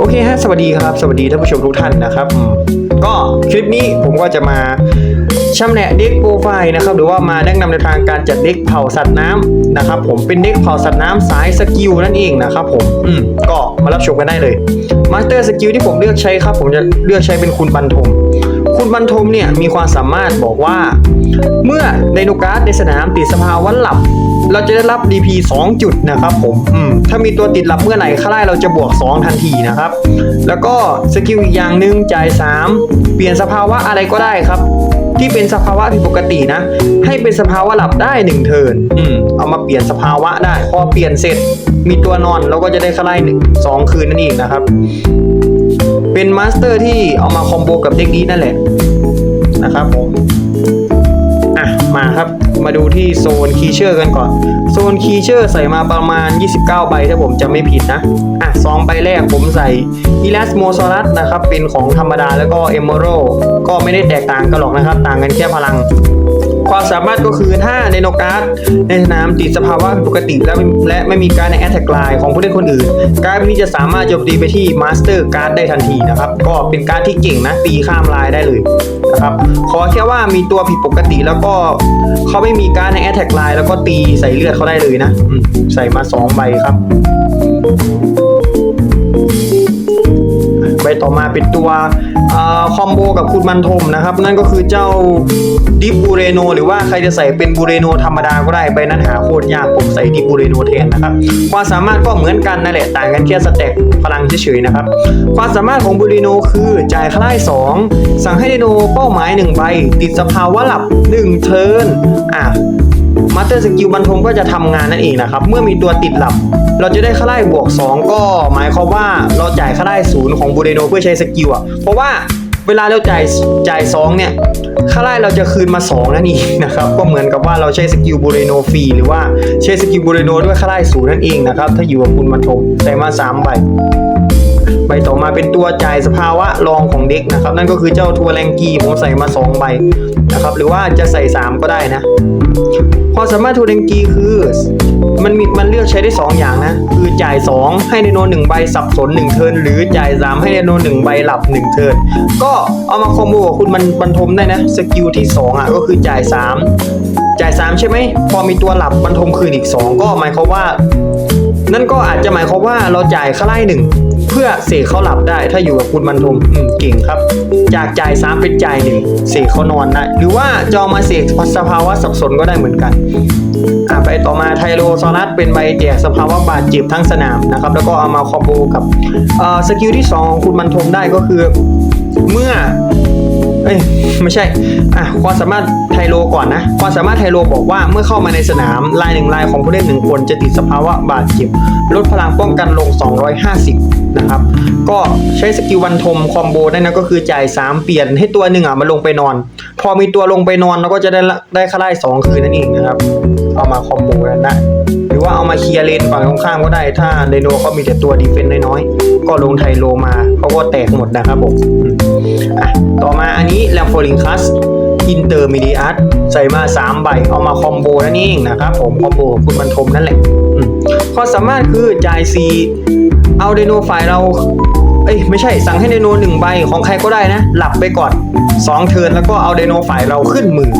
โอเคฮะสวัสดีครับ สวัสดีท่านผู้ชมทุกท่านนะครับ ก็คลิปนี้ผมก็จะมาชำแหละเด็กโปรไฟล์นะครับ หรือว่ามาแนะนำในทางการจัดเด็กเผาสัตว์น้ำนะครับ ผมเป็นเด็กเผาสัตว์น้ำสายสกิลนั่นเองนะครับผมอืมก็มารับชมกันได้เลยมาสเตอร์สกิลที่ผมเลือกใช้ครับ ผมจะเลือกใช้เป็นคุณบันทม คุณบรรทมเนี่ยมีความสามารถบอกว่า เมื่อไดโนการ์ดในสนามติดสภาวะหลับ เราจะได้รับ DP 2 จุดนะครับผมอืมถ้ามีตัวติดหลับเมื่อไหร่ค่าไล่เราจะบวก 2 ทันทีนะครับ แล้วก็สกิลอีกอย่างหนึ่งจ่าย 3 เปลี่ยนสภาวะอะไรก็ได้ครับ ที่เป็นสภาวะผิดปกตินะ ให้เป็นสภาวะหลับได้1เทินอืมเอามาเปลี่ยนสภาวะได้พอเปลี่ยนเสร็จ มีตัวนอนเราก็จะได้ค่าไล่หนึ่งสองคืนนั่นเองนะครับ เป็นมาสเตอร์ที่เอามาคอมโบกับเด็กนี้นั่นแหละนะครับผมอะมาครับ มาดูที่โซนคีเชอร์กันก่อน โซนคีเชอร์ใส่มาประมาณ 29 ใบถ้าผมจะไม่ผิดนะ อะสองใบแรกผมใส่อีลัสโมซอรัสนะครับ เป็นของธรรมดาแล้วก็เอมเมอรัลก็ไม่ได้แตกต่างกันหรอกนะครับ ต่างกันแค่พลัง ความสามารถก็คือถ้าในโนการ์ดในสนามติดสภาวะผิดปกติและและไม่มีการในแอตแทกไลน์ของผู้เล่นคนอื่น การนี้จะสามารถโจมตีไปที่มาสเตอร์การ์ดได้ทันทีนะครับ ก็เป็นการ์ดที่เก่งนะตีข้ามลายได้เลยนะครับขอแค่ว่ามีตัวผิดปกติแล้วก็เขาไม่มีการในแอตแทกไลน์แล้วก็ตีใส่เลือดเขาได้เลยนะ ใส่มาสองใบครับ ต่อมาเป็นตัวคอมโบกับคุณมันทมนะครับ นั่นก็คือเจ้าดิบูเรโนหรือว่าใครจะใส่เป็นบูเรโนธรรมดาก็ได้ใบนั้นหาโคตรยากผมใส่ดิบูเรโนแทนนะครับความสามารถก็เหมือนกันนั่นแหละต่างกันแค่สเต็ปพลังเฉยๆนะครับความสามารถของบูเรโนคือจ่ายคล้าย2 สั่งให้ไดโนเป้าหมาย 1 ใบ ติดสภาวะหลับ 1 เทิร์นอะมาสเตอร์สกิลบรรทมก็จะทำงานนั่นเองนะครับ เมื่อมีตัวติดหลับ เราจะได้ค่าไล่บวก 2 ก็หมายความว่าเราจ่ายค่าไล่ศูนย์ของบูเรโนเพื่อใช้สกิลอะ เพราะว่าเวลาเราจ่ายจ่าย2เนี่ยค่าไล่เราจะคืนมา2นั่นเองนะครับ ก็เหมือนกับว่าเราใช้สกิลบูเรโนฟรีหรือว่าใช้สกิลบูเรโนด้วยค่าไล่ศูนย์นั่นเองนะครับ ถ้าอยู่กับคุณบรรทมใส่มา3ใบใบต่อมาเป็นตัวจ่ายสภาวะรองของเด็กนะครับ นั่นก็คือเจ้าทัวร์แรงกีผมใส่มา 2 ใบนะครับ หรือว่าจะใส่ 3 ก็ได้นะ ความสามารถทัวร์แรงกีคือมันมีมันเลือกใช้ได้ 2 อย่างนะ คือจ่าย 2 ให้ไดโน1ใบสับสน 1 เทินหรือจ่าย 3 ให้ไดโน1ใบหลับ 1 เทินก็เอามาคอมโบกับคุณมันบรรทมได้นะ สกิลที่ 2 อะ ก็คือจ่าย 3 จ่าย 3 ใช่ไหม พอมีตัวหลับบรรทมคืนอีก 2 ก็หมายความว่า นั่นก็อาจจะหมายความว่าเราจ่ายค่าไล่หนึ่งเพื่อเสกเขาหลับได้ ถ้าอยู่กับคุณบรรทมอืมเก่งครับ จากจ่ายสามเป็นจ่ายหนึ่งเสกเขานอนได้หรือว่าจอามาเสกสภาวะสับสนก็ได้เหมือนกันอ่าไปต่อมาไทโรซอรัสเป็นใบแจกสภาวะบาดเจ็บทั้งสนามนะครับแล้วก็เอามาคอมโบกับเอ่อสกิลที่ 2 ของคุณบรรทมได้ก็คือ เมื่อ อ้ยไม่ใช่อะความสามารถไทโลก่อนนะความสามารถไทโลบอกว่าเมื่อเข้ามาในสนามลายหนึ่งลายของผู้เล่นหนึ่งคนจะติดสภาวะบาดเจ็บลดพลังป้องกันลง 250 นะครับ ก็ใช้สกิลวันทมคอมโบได้นะก็คือจ่าย 3 เปลี่ยนให้ตัวหนึ่งอะมาลงไปนอน พอมีตัวลงไปนอนเราก็จะได้ได้ค่าไล่2คืนนั่นเองนะครับ เอามาคอมโบกันได้หรือว่าเอามาเคลียร์เลนฝั่งตรงข้ามก็ได้ถ้าไดโนเขามีแต่ตัวดีเฟนต์น้อยๆก็ลงไทโลมาเขาก็แตกหมดนะครับผมอะต่อมาอันนี้แลมโฟลิงคัสอินเตอร์มีเดียใส่มา 3 ใบ เอามาคอมโบนั่นเองนะครับผมคอมโบกับคุณบรรทมนั่นแหละอืมข้อสามารถคือจ่ายซี เอาไดโนฝ่ายเรา เอ้ยไม่ใช่สั่งให้ไดโนหนึ่งใบของใครก็ได้นะ หลับไปก่อน2เทิร์นแล้วก็เอาไดโนฝ่ายเราขึ้นมือ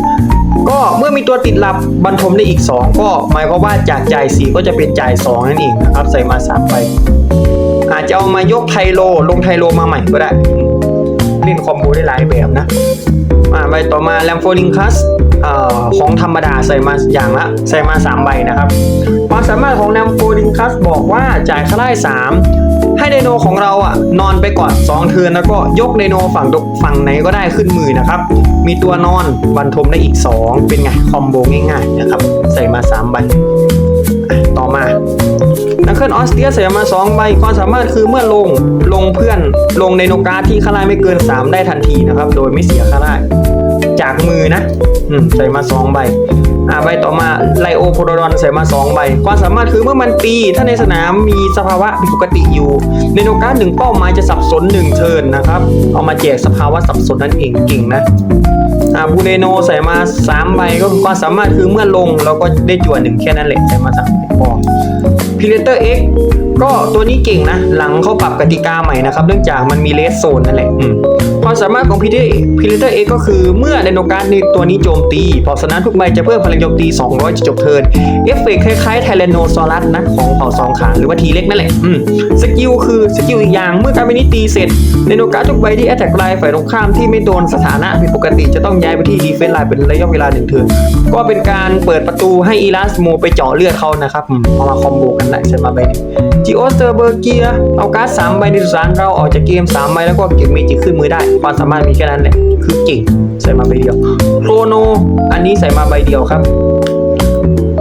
ก็เมื่อมีตัวติดหลับบรรทมได้อีก 2 ก็หมายความว่าจากจ่ายสีก็จะเป็นจ่าย 2 นั่นเองนะครับใส่มา3ใบอาจจะเอามายกไทโล ลงไทโลมาใหม่ก็ได้ เล่นคอมโบได้หลายแบบนะ มาใบต่อมาแลมโฟลิงคัสของธรรมดาใส่มาอย่างละใส่มา 3 ใบนะครับ ความสามารถของแลมโฟลิงคัสบอกว่าจ่ายค่าไล่3ให้ไดโนของเราอะนอนไปก่อน 2 เทิร์นแล้วก็ยกไดโนฝั่งฝั่งไหนก็ได้ขึ้นมือนะครับ มีตัวนอนบรรทมได้อีก 2 เป็นไง คอมโบง่ายๆนะครับ ใส่มา 3 ใบต่อมา นักเคลื่อนออสเตรียใส่มา2ใบความสามารถคือเมื่อลงลงเพื่อนลงในโนการที่ค่าไล่ไม่เกิน 3 ได้ทันทีนะครับ โดยไม่เสียค่าไล่จากมือนะอืมใส่มา2ใบอ่าใบต่อมาไลโอโพโดรอนใส่มา 2 ใบ ความสามารถคือเมื่อมันตี ถ้าในสนามมีสภาวะผิดปกติอยู่ในโนการหนึ่งเป้าหมายจะสับสน1เทิร์นนะครับ เอามาแจกสภาวะสับสนนั่นเองเก่งนะอาบูเนโนใส่มา3ใบก็คือความสามารถคือเมื่อลงเราก็ได้จั่วหนึ่งแค่นั้นแหละใส่มาสามใบพอ พิเลเตอร์เอ็ กก็ตัวนี้เก่งนะ หลังเขาปรับกติกาใหม่นะครับ เนื่องจากมันมีเลสโซนนั่นแหละอืมความสามารถของพีเตอร์พีเตอร์เอก็คือเมื่อไดโนการ์ดในตัวนี้โจมตีเผ่าสนามทุกใบจะเพิ่มพลังโจมตี 200 จะจบเทิร์นเอฟเฟกต์คล้ายๆไทแรนโนซอรัสนะของเผ่าสองขาหรือว่าทีเล็กนั่นแหละอืมสกิลคือสกิลอีกอย่างเมื่อการเป็นนี้ตีเสร็จไดโนการ์ดทุกใบที่แอตแทกไลน์ฝ่ายตรงข้ามที่ไม่โดนสถานะผิดปกติจะต้องย้ายไปที่ดีเฟนส์ไลน์เป็นระยะเวลาหนึ่งเทิร์นก็เป็นการเปิดประตูให้อีลาสโมไปเจาะเลือดเขานะครับอืมเอามาคอมโบกันได้ใช่มาใบนี้ จิโอสเตอร์เบอร์เกียเอาการ์ดสามใบในสุสานเราออกจากเกมสามใบแล้วก็เก็บเมจิกขึ้นมือได้ ความสามารถมีแค่นั้นแหละ คือเก่ง ใส่มาใบเดียวโครโน อันนี้ใส่มาใบเดียวครับ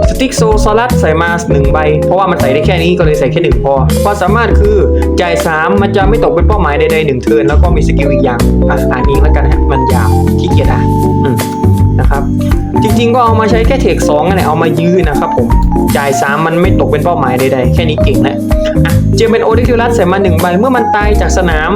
สติ๊กโซซอลัสใส่มาหนึ่งใบ เพราะว่ามันใส่ได้แค่นี้ก็เลยใส่แค่หนึ่งพอความสามารถคือจ่ายสามมันจะไม่ตกเป็นเป้าหมายใดๆหนึ่งเทินแล้วก็มีสกิลอีกอย่างอะอ่านเองแล้วกันฮะมันยาวขี้เกียจอะอืมนะครับจริงๆก็เอามาใช้แค่เทคสองนั่นแหละเอามายื้อนะครับผมจ่ายสามมันไม่ตกเป็นเป้าหมายใดๆ แค่นี้เก่งแล้วอะ จมเป็นโอดิคิวลัสใส่มาหนึ่งใบเมื่อมันตายจากสนาม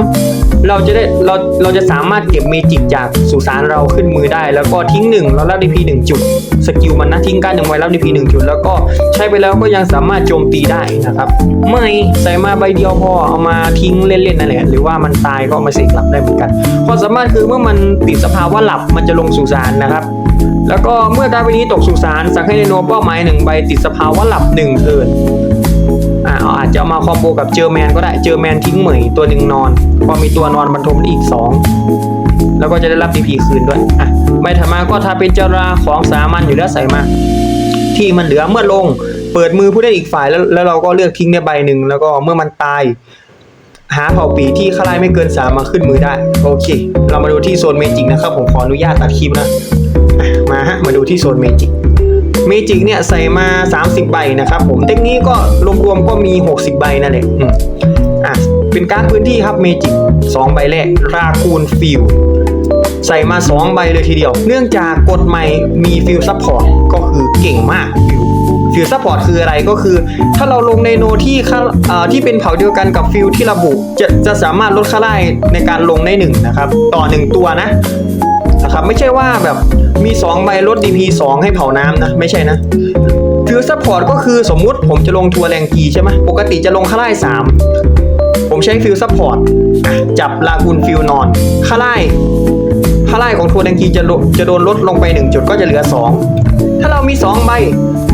เราจะได้เราเราจะสามารถเก็บเมจิกจากสุสานเราขึ้นมือได้ แล้วก็ทิ้งหนึ่งแล้วรับดีพีหนึ่งจุด สกิลมันนะทิ้งการหนึ่งไว้รับดีพีหนึ่งจุด แล้วก็ใช้ไปแล้วก็ยังสามารถโจมตีได้นะครับ ไม่ใส่มาใบเดียวพอเอามาทิ้งเล่นๆนั่นแหละหรือว่ามันตายก็มาเสกหลับได้เหมือนกันความสามารถคือเมื่อมันติดสภาวะหลับมันจะลงสุสานนะครับแล้วก็เมื่อการไปนี้ตกสุสานสั่งให้ไดโนเป้าหมายหนึ่งใบติดสภาวะหลับหนึ่งเทิร์น เอาอาจจะมาคอมโบกับเจอแมนก็ได้เจอแมนทิ้งเหมยตัวหนึ่งนอน พอมีตัวนอนบรรทมได้อีก 2 แล้วก็จะได้รับ DP คืนด้วยอะไม่ถัดมาก็ถ้าเป็นจราของสามัญอยู่แล้วใส่มา ที่มันเหลือเมื่อลง เปิดมือผู้เล่นอีกฝ่ายแล้วแล้วเราก็เลือกทิ้งได้ใบหนึ่งแล้วก็เมื่อมันตายหาเผ่าปีที่คลายไม่เกินสามมาขึ้นมือได้ โอเค เรามาดูที่โซนเมจิกนะครับ ผมขออนุญาตตัดคลิปนะ มาฮะ มาดูที่โซนเมจิก เมจิกเนี่ยใส่มา 30 ใบนะครับผมเทคนี้ก็รวมๆก็มี 60 ใบนั่นแหละอืมอะเป็นการดพื้นที่ครับเมจิก2ใบแรกราคูนฟิลใส่มา 2 ใบเลยทีเดียว เนื่องจากกฎใหม่มีฟิลซัพพอร์ตก็คือเก่งมากฟิลฟิลซัพพอร์ตคืออะไรก็คือ ถ้าเราลงในโนที่ค่าเอ่อที่เป็นเผ่าเดียวกันกับฟิลที่ระบุ จะจะสามารถลดค่าไล่ในการลงได้หนึ่งนะครับ ต่อหนึ่งตัวนะ นะครับ ไม่ใช่ว่าแบบมี 2 ใบลด DP 2 ให้เผาน้ำนะ ไม่ใช่นะฟิลซัพพอร์ตก็คือสมมุติผมจะลงทัวร์แรงกีใช่ไหมปกติจะลงค่าไล่3ผมใช้ฟิลซัพพอร์ตจับลากูนฟิลนอนค่าไล่ค่าไล่ของทัวร์แรงกีจะจะโดนลดลงไป 1 จุดก็จะเหลือ 2 ถ้าเรามี 2 ใบ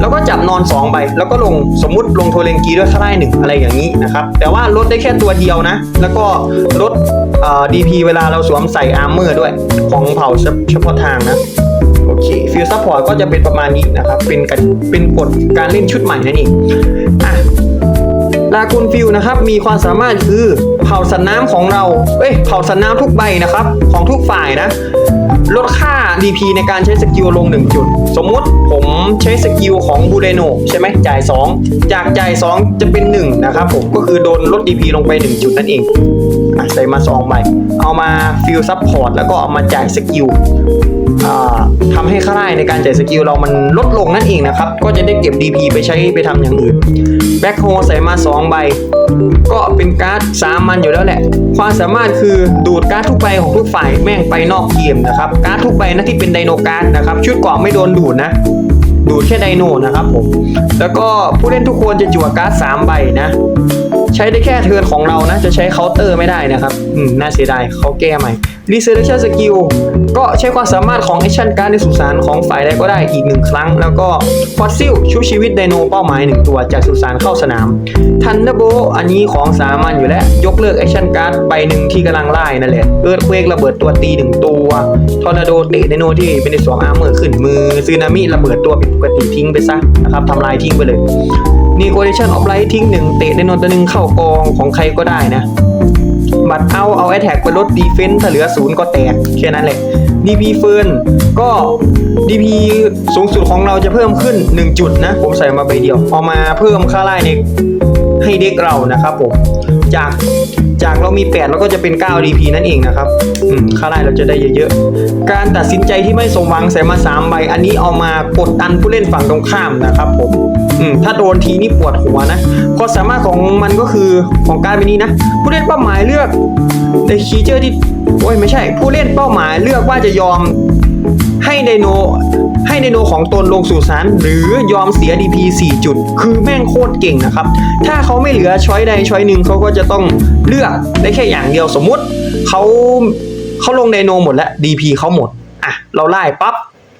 เราก็จับนอน 2 ใบ แล้วก็ลงสมมุติลงทัวร์แรงกีด้วยข้าไล่หนึ่งอะไรอย่างนี้นะครับ แต่ว่าลดได้แค่ตัวเดียวนะ แล้วก็ลดดีพีเวลาเราสวมใส่อาร์เมอร์ด้วยของเผ่าเฉพาะทางนะโอเคฟิลซัพพอร์ตก็จะเป็นประมาณนี้นะครับ เป็นกฎเป็นกฎการเล่นชุดใหม่นั่นเองอะ ลากูนฟิลนะครับมีความสามารถคือเผาสัตว์น้ำของเรา เอ้ยเผาสัตว์น้ำทุกใบนะครับ ของทุกฝ่ายนะ ลดค่า DP ในการใช้สกิลลง 1 จุด สมมุติผมใช้สกิลของบูเดโนใช่ไหมจ่าย 2 จากจ่าย 2 จะเป็น 1 นะครับผมก็คือโดนลด DP ลงไป 1 จุดนั่นเองใส่มา2ใบเอามาฟิลซัพพอร์ตแล้วก็เอามาจ่ายสกิลอ่าทำให้ค่าได้ในการจ่ายสกิลเรามันลดลงนั่นเองนะครับ ก็จะได้เก็บ DP ไปใช้ไปทำอย่างอื่น แบ็คโฮใส่มา 2 ใบ ก็เป็นการ์ดสามันอยู่แล้วแหละ ความสามารถคือดูดการ์ดทุกใบของทุกฝ่ายแม่งไปนอกเกมนะครับ การ์ดทุกใบนะที่เป็นไดโนการ์ดนะครับ ชุดเกราะไม่โดนดูดนะ ดูดแค่ไดโนนะครับผม แล้วก็ผู้เล่นทุกคนจะจั่วการ์ด3ใบนะ ใช้ได้แค่เทิร์นของเรานะ จะใช้เคาน์เตอร์ไม่ได้นะครับอืมน่าเสียดายเขาแก้ใหม่ Resurrection Skill ก็ใช้ความสามารถของ Action Card ในสุสานของฝ่ายใดก็ได้อีกหนึ่งครั้ง แล้วก็ Fossil ชุบชีวิตไดโนเป้าหมายหนึ่งตัวจากสุสานเข้าสนาม Thunderbolt อันนี้ของสามัญอยู่แล้ว ยกเลิก Action Card ใบหนึ่งที่กำลังไล่นั่นแหละ Earthquake ระเบิดตัวตีหนึ่งตัว Tornado เตะไดโนที่เป็นในสวมอาร์เมอร์ขึ้นมือซึนามิระเบิดตัวผิดปกติทิ้งไปซะนะครับทำลายทิ้งไปเลย มีโกเดชันออฟไลท์ทิ้งหนึ่งเตะไดโนตัวหนึ่งเข้ากองของใครก็ได้นะ บัตรเอาเอาแอตแทกไปลดดีเฟน s ์ถ้าเหลือศูนย์ก็แตกแค่นั้นแหละดีพีเฟิร์นก็ดีพีสูงสุดของเราจะเพิ่มขึ้น 1 จุดนะ ผมใส่มาใบเดียว เอามาเพิ่มค่าไล่ในให้เด็กเรานะครับผม จากจากเรามี 8 แล้วก็จะเป็น 9 DP นั่นเองนะครับอืมค่าไล่เราจะได้เยอะๆ การตัดสินใจที่ไม่สมหวังใส่มา 3 ใบ อันนี้เอามากดดันผู้เล่นฝั่งตรงข้ามนะครับผมอืมถ้าโดนทีนี่ปวดหัวนะความสามารถของมันก็คือของการเป็นนี้นะ ผู้เล่นเป้าหมายเลือกในคีเจอร์ที่โอ้ยไม่ใช่ ผู้เล่นเป้าหมายเลือกว่าจะยอมให้ไดโน ให้ไดโนของตนลงสู่สารหรือยอมเสีย DP 4 จุด คือแม่งโคตรเก่งนะครับ ถ้าเขาไม่เหลือช้อยใดช้อยหนึ่งเขาก็จะต้องเลือกได้แค่อย่างเดียวสมมุติเขาเขาลงไดโนหมดแล้ว DP เขาหมดอะเราไล่ปั๊บ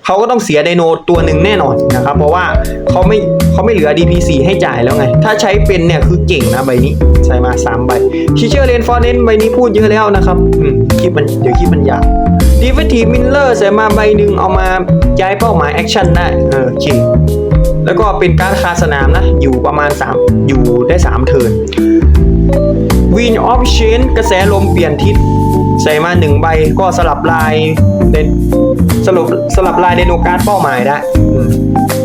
เขาก็ต้องเสียไดโนตัวหนึ่งแน่นอนนะครับ เพราะว่าเขาไม่เขาไม่เหลือ DP 4 ให้จ่ายแล้วไง ถ้าใช้เป็นเนี่ยคือเก่งนะใบนี้ใส่มา 3 ใบชิเชอร์เลนฟอร์เนนใบนี้พูดเยอะแล้วนะครับอืมคลิปมันเดี๋ยวคลิปมันยาว ดีเฟทีมิลเลอร์ใส่มาใบหนึ่งเอามาย้ายเป้าหมายแอคชั่นได้เออโอเคแล้วก็เป็นการคาสนามนะ อยู่ประมาณ 3 อยู่ได้ 3 เทิร์นวินออฟเชนกระแสลมเปลี่ยนทิศ ใส่มา1ใบก็สลับลายเดนสลับสลับลายเดโนการ์ดเป้าหมายได้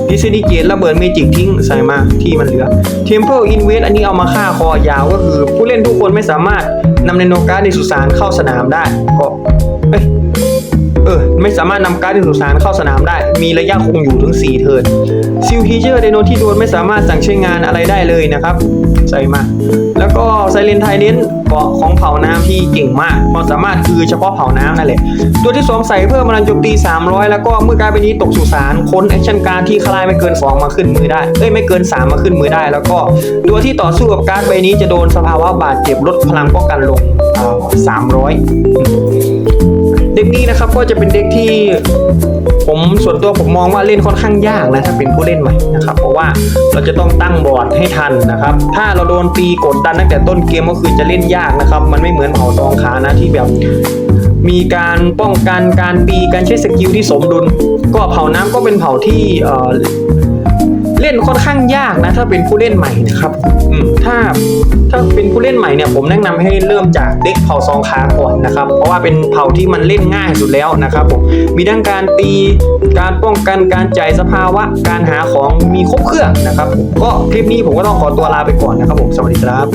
ดิสนีเกตระเบิดเมจิกทิ้งใส่มาที่มันเหลือ Temple Invest อันนี้เอามาฆ่าคอยาวก็คือผู้เล่นทุกคนไม่สามารถ นำเนโนการ์ดในสุสานเข้าสนามได้ก็เอ้ยเออไม่สามารถนำการ์ดในสุสานเข้าสนามได้ มีระยะคงอยู่ถึง 4 เทิร์นซิลฮีเจอร์ไดโนที่โดนไม่สามารถสั่งใช้งานอะไรได้เลยนะครับ ใส่มาก แล้วก็ไซเลนไทเดนเกาะของเผ่าน้ำที่เก่งมากความสามารถคือเฉพาะเผ่าน้ำนั่นแหละ ตัวที่สวมใส่เพิ่มพลังโจมตี 300 แล้วก็เมื่อการไปนี้ตกสุสานค้นแอคชั่นการที่คลายไม่เกิน 2 มาขึ้นมือได้เอ้ยไม่เกิน 3 มาขึ้นมือได้ แล้วก็ตัวที่ต่อสู้กับการใบนี้จะโดนสภาวะบาดเจ็บลดพลังป้องกันลงอ่อ300 เด็กนี้นะครับก็จะเป็นเด็กที่ผมส่วนตัวผมมองว่าเล่นค่อนข้างยากนะถ้าเป็นผู้เล่นใหม่นะครับ เพราะว่าเราจะต้องตั้งบอร์ดให้ทันนะครับ ถ้าเราโดนตีกดดันตั้งแต่ต้นเกมก็คือจะเล่นยากนะครับ มันไม่เหมือนเผาตองขานะที่แบบมีการป้องกันการตีการใช้สกิลที่สมดุล ก็เผาน้ำก็เป็นเผาที่ เล่นค่อนข้างยากนะ ถ้าเป็นผู้เล่นใหม่นะครับถ้าถ้าเป็นผู้เล่นใหม่เนี่ยผมแนะนำให้เริ่มจากเด็กเผาซองขาก่อนนะครับ เพราะว่าเป็นเผาที่มันเล่นง่ายสุดแล้วนะครับผมมีทั้งการตีการป้องกันการจ่ายสภาวะ การหาของมีครบเครื่องนะครับผมก็คลิปนี้ผมก็ต้องขอตัวลาไปก่อนนะครับผมสวัสดีครับ